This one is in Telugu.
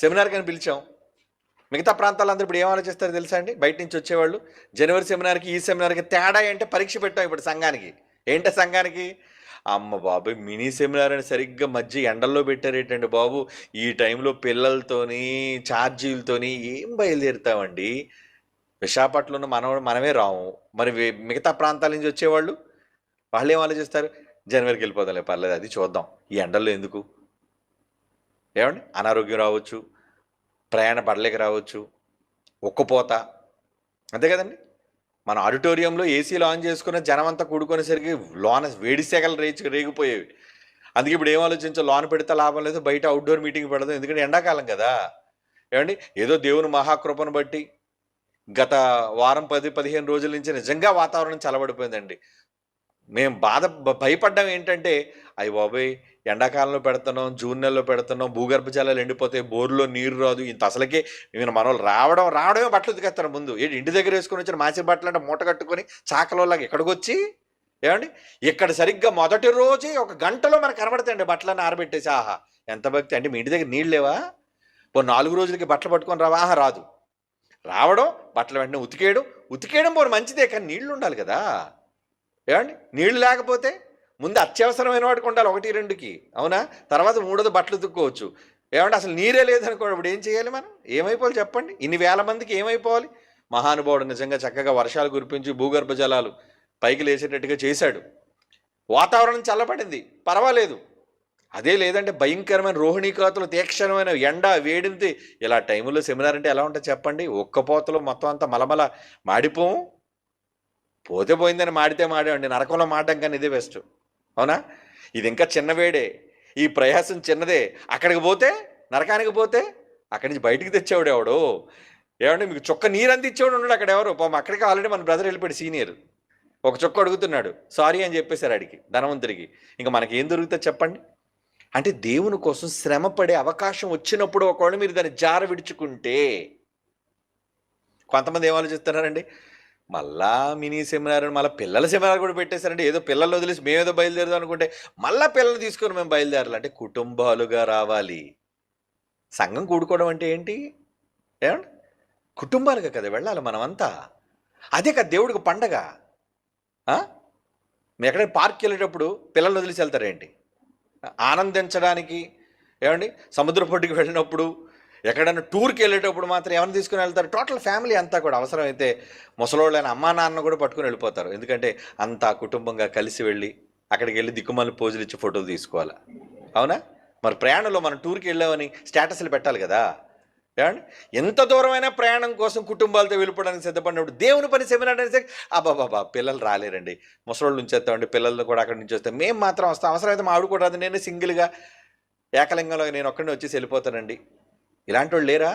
సెమినార్కి అని పిలిచాం. మిగతా ప్రాంతాలందరూ ఇప్పుడు ఏం ఆలోచిస్తారో తెలుసా అండి? బయట నుంచి వచ్చేవాళ్ళు జనవరి సెమినార్కి ఈ సెమినార్కి తేడా అంటే పరీక్ష పెట్టాం ఇప్పుడు సంఘానికి. ఏంటి సంఘానికి? అమ్మ బాబు మినీ సెమినార్ అని సరిగ్గా మధ్య ఎండల్లో పెట్టారేటండి బాబు. ఈ టైంలో పిల్లలతోని ఛార్జీలతోని ఏం బయలుదేరుతామండి? విశాఖపట్నంలో మనం మనమే రాము. మరి మిగతా ప్రాంతాల నుంచి వచ్చేవాళ్ళు వాళ్ళు ఏం ఆలోచిస్తారు? జనవరికి వెళ్ళిపోదాంలే పర్లేదు అది చూద్దాం. ఈ ఎండల్లో ఎందుకు? ఏమండి? అనారోగ్యం రావచ్చు ప్రయాణ పడలేక రావచ్చు ఒక్కపోత అంతే కదండి? మన ఆడిటోరియంలో ఏసీలు ఆన్ చేసుకున్న జనం అంతా కూడుకునేసరికి లోన వేడి సేకలు రేచి రేగిపోయేవి. అందుకే ఇప్పుడు ఏం ఆలోచించో? లోన పెడితే లాభం లేదు బయట అవుట్డోర్ మీటింగ్ పెడదాం. ఎందుకంటే ఎండాకాలం కదా. ఏమండి? ఏదో దేవుని మహాకృపను బట్టి గత వారం పది పదిహేను రోజుల నుంచి నిజంగా వాతావరణం చలబడిపోయిందండి మేము బాధ భయపడ్డం ఏంటంటే అయ్యి బాబోయ్ ఎండాకాలంలో పెడుతున్నాం జూన్ నెలలో పెడుతున్నాం భూగర్భ జలాలు ఎండిపోతాయి బోర్లో నీరు రాదు ఇంత అసలకే నేను మన వాళ్ళు రావడం రావడమే బట్టలు ఉతికేస్తారు ముందు. ఏంటి ఇంటి దగ్గర వేసుకుని వచ్చిన మాసి బట్టలు అంటే మూట కట్టుకొని చాకలోలాగా ఎక్కడికి వచ్చి? ఏమండి? ఇక్కడ సరిగ్గా మొదటి రోజే ఒక గంటలో మనకు కనబడతాయండి బట్టలన్నీ ఆరబెట్టేసి. ఆహా ఎంత భక్తి. అంటే మీ ఇంటి దగ్గర నీళ్ళు లేవా? ఓ నాలుగు రోజులకి బట్టలు పట్టుకొని రావా? ఆహా రాదు. రావడం బట్టలు వెంటనే ఉతికేయడం ఉతికేయడం పోనీ మంచిదే కానీ నీళ్ళు ఉండాలి కదా. ఏమండి? నీళ్ళు లేకపోతే ముందు అత్యవసరమైన వాటికి ఉండాలి ఒకటి రెండుకి. అవునా? తర్వాత మూడోది బట్టలు దుక్కోవచ్చు ఏమంటే అసలు నీరే లేదనుకోండి ఇప్పుడు ఏం చేయాలి మనం? ఏమైపోవాలి చెప్పండి? ఇన్ని వేల మందికి ఏమైపోవాలి? మహానుభావుడు నిజంగా చక్కగా వర్షాలు కురిపించి భూగర్భ జలాలు పైకి లేచేటట్టుగా చేశాడు. వాతావరణం చల్లబడింది. పర్వాలేదు. అదే లేదంటే భయంకరమైన రోహిణీ కోతలు తీక్షణమైన ఎండ వేడింది. ఇలా టైంలో సెమినార్ అంటే ఎలా ఉంటుంది చెప్పండి? ఒక్క పోతలు మొత్తం అంతా మలమల మాడిపోము. పోతే పోయిందని మాడితే మాడేవండి నరకంలో మాడడం కానీ ఇదే బెస్ట్ అవునా? ఇది ఇంకా చిన్న వేడే. ఈ ప్రయాసం చిన్నదే. అక్కడికి పోతే నరకానికి పోతే అక్కడి నుంచి బయటికి తెచ్చేవాడు ఎవడు. ఏమంటే మీకు చొక్క నీరు అందించేవాడు ఉన్నాడు అక్కడ ఎవరు. పాపం అక్కడికి ఆల్రెడీ మన బ్రదర్ వెళ్ళిపోయాడు సీనియర్ ఒక చొక్క అడుగుతున్నాడు. సారీ అని చెప్పేశారు అడిగి ధనవంతుడికి. ఇంకా మనకి ఏం దొరుకుతుంది చెప్పండి. అంటే దేవుని కోసం శ్రమ పడే అవకాశం వచ్చినప్పుడు ఒకవేళ మీరు దాన్ని జార విడుచుకుంటే కొంతమంది ఏం ఆలోచిస్తున్నారండి? మళ్ళా మినీ సెమినార్ అని మళ్ళీ పిల్లల సెమినార్ కూడా పెట్టేశారండి. ఏదో పిల్లలు వదిలేసి మేమేదో బయలుదేరుదాం అనుకుంటే మళ్ళీ పిల్లలు తీసుకొని మేము బయలుదేరాలి. అంటే కుటుంబాలుగా రావాలి. సంఘం కూడుకోవడం అంటే ఏంటి? ఏమండి? కుటుంబాలుగా కదా వెళ్ళాలి మనమంతా. అదే కదా దేవుడికి పండగ. మీరు ఎక్కడైనా పార్క్కి వెళ్ళేటప్పుడు పిల్లలు వదిలేసి వెళ్తారేంటి? ఆనందించడానికి ఏమండి? సముద్ర పొడ్డుకి వెళ్ళినప్పుడు ఎక్కడైనా టూర్కి వెళ్ళేటప్పుడు మాత్రం ఎవరిని తీసుకుని వెళ్తారు? టోటల్ ఫ్యామిలీ అంతా కూడా అవసరమైతే ముసలోళ్ళైన అమ్మా నాన్న కూడా పట్టుకుని వెళ్ళిపోతారు. ఎందుకంటే అంతా కుటుంబంగా కలిసి వెళ్ళి అక్కడికి వెళ్ళి దిక్కుమాలి పోజులు ఇచ్చి ఫోటోలు తీసుకోవాలి? అవునా? మరి ప్రయాణంలో మనం టూర్కి వెళ్ళామని స్టేటస్లు పెట్టాలి కదా? ఏమండి? ఎంత దూరమైన ప్రయాణం కోసం కుటుంబాలతో వెళ్ళిపోవడానికి సిద్ధపడినప్పుడు దేవుని పని సెమినార్ అబ్బాబాబా పిల్లలు రాలేరండి. ముసలోళ్ళు నుంచి వస్తామండి పిల్లలు కూడా అక్కడి నుంచి వస్తాం. మేము మాత్రం వస్తాం. అవసరమైతే మా ఆవిడ కూడా రాదు. నేను సింగిల్గా ఏకలింగంలో నేను ఒక్కడిని వచ్చేసి వెళ్ళిపోతానండి. ఇలాంటి వాళ్ళు లేరా?